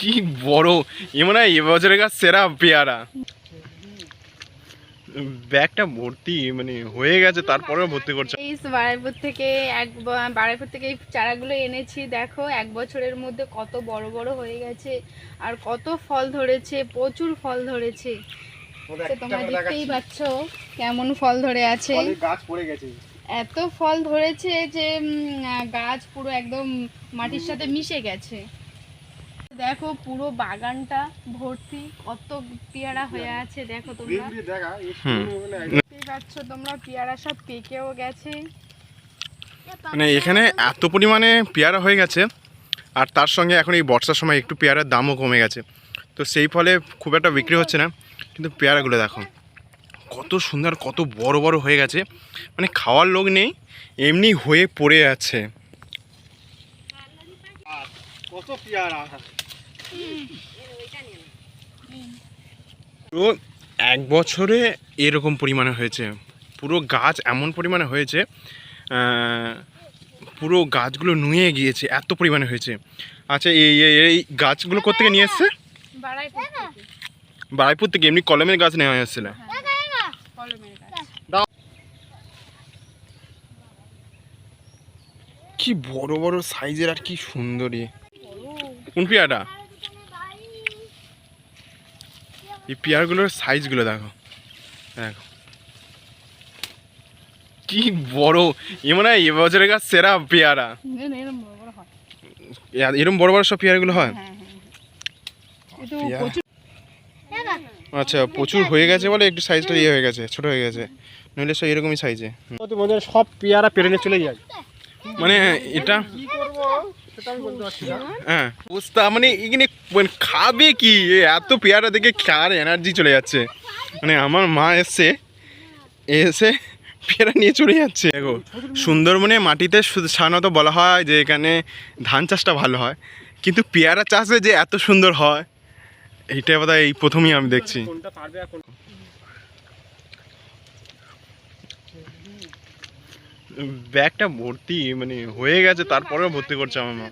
কি বড়? এ মনে হয় এবছরের কাজ সেরা পেয়ারা। ব্যাগটা ভর্তি মানে হয়ে গেছে তারপরেও ভর্তি করছে। এই বারাইপুর থেকে এক বারাইপুর থেকে এই চারাগুলো এনেছি দেখো এক বছরের মধ্যে কত বড় বড় হয়ে গেছে আর কত ফল ধরেছে প্রচুর ফল ধরেছে। তো তোমরা দেখতেই পাচ্ছ কেমন ফল ধরে আছে। গাছ পড়ে গেছে। এত ফল ধরেছে যে গাছ পুরো একদম মাটির সাথে মিশে গেছে। দেখো পুরো বাগানটা ভর্তি কত পেয়ারা হয়ে আছে দেখো তোমরা। দেখা হুম। পাচ্ছ তোমরা পেয়ারা সব পেকেও গেছে। মানে এখানে এত পরিমাণে পেয়ারা হয়ে গেছে আর তার সঙ্গে এখন এই বর্ষার সময় একটু পেয়ারার দামও কমে গেছে। তো সেই ফলে খুব একটা বিক্রি হচ্ছে না কিন্তু পেয়ারাগুলো দেখো কত সুন্দর কত বড় বড় হয়ে গেছে। মানে খাওয়ার লোক নেই এমনি হয়ে পড়ে আছে। কত পেয়ারা? তো এক বছরে এরকম পরিমাণে হয়েছে। পুরো গাছ এমন পরিমাণে হয়েছে পুরো গাছগুলো নুয়ে গিয়েছে, এত পরিমাণে হয়েছে। আচ্ছা এই, এই- গাছগুলো কোথেকে নিয়ে এসছে? বারাইপুর থেকে, এমনি কলমের গাছ নেওয়া এসেছিল। কি বড় বড় সাইজের আর কি সুন্দরী। কোন পেয়ারা এই পেয়ারগুলোর সাইজগুলো দেখো। দেখো। কি বড় এ মনে হয় এবছরের গাছ সেরা পেয়ারা। এরকম বড় বড় হয়। এ- এরম বড় বড় সব পেয়ারাগুলো হয়? হ্যাঁ হ্যাঁ পেয়ারা। আচ্ছা প্রচুর হয়ে গেছে বলে একটু সাইজটা ইয়ে হয়ে গেছে ছোট হয়ে গেছে। নইলে সব এরকমই সাইজে সব পেয়ারা পেরে নিয়ে চলে যায়। মানে এটা হ্যাঁ। বুঝতে মানে এখানে মানে খাবে কি? এ এত পেয়ারা দেখে খাওয়ার এনার্জি চলে যাচ্ছে। মানে আমার মা এসছে এসে পেয়ারা নিয়ে চলে যাচ্ছে। দেখো সুন্দরবনে মাটিতে সাধারণত বলা হয় যে এখানে ধান চাষটা ভালো হয়। কিন্তু পেয়ারা চাষে যে এত সুন্দর হয় এইটা বোধ এই প্রথমেই আমি দেখছি কোনটা পারবে আর কোন ব্যাগটা ভর্তি মানে হয়ে গেছে তারপরেও ভর্তি করছে আমার মা।